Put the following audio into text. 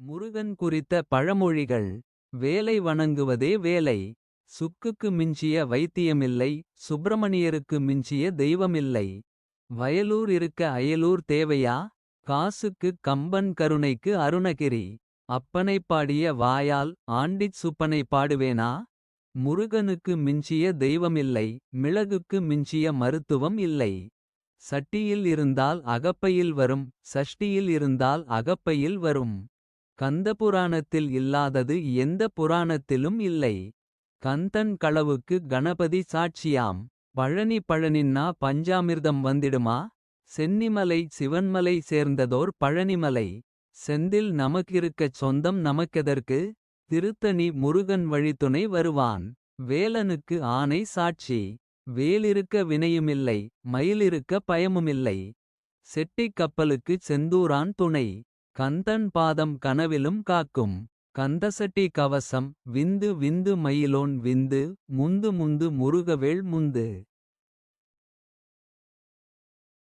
முருகன் குறித்த பழமொழிகள் வேலை வணங்குவதே வேலை. சுக்குக்கு மிஞ்சிய வைத்தியமில்லை சுப்பிரமணியருக்கு மிஞ்சிய தெய்வமில்லை. வயலூர் இருக்க அயலூர் தேவையா காசுக்குக் கம்பன் கருணைக்கு அருணகிரி. அப்பனைப் பாடிய வாயால் ஆண்டிச் சுப்பனை பாடுவேனா. முருகனுக்கு மிஞ்சிய தெய்வமில்லை மிளகுக்கு மிஞ்சிய மருத்துவம் இல்லை. சட்டியில் இருந்தால் அகப்பையில் வரும் சஷ்டியில் இருந்தால் அகப்பையில் வரும். கந்தபுராணத்தில் இல்லாதது எந்த புராணத்திலும் இல்லை. கந்தன் களவுக்கு கணபதி சாட்சியாம். பழனி பழனின்னா பஞ்சாமிர்தம் வந்திடுமா. சென்னிமலை சிவன்மலை சேர்ந்ததோர் பழனிமலை. செந்தில் நமக்கிருக்கச் சொந்தம் நமக்கெதற்கு. திருத்தணி முருகன் வழித்துணை வருவான். வேலனுக்கு ஆனை சாட்சி. வேலிருக்க வினையுமில்லை மயிலிருக்க பயமுமில்லை. செட்டிக் கப்பலுக்குச் செந்தூரான் துணை. கந்தன் பாதம் கனவிலும் காக்கும். கந்தசட்டி கவசம் விந்து விந்து மயிலோன் விந்து. முந்து முந்து முருகவேள் முந்து.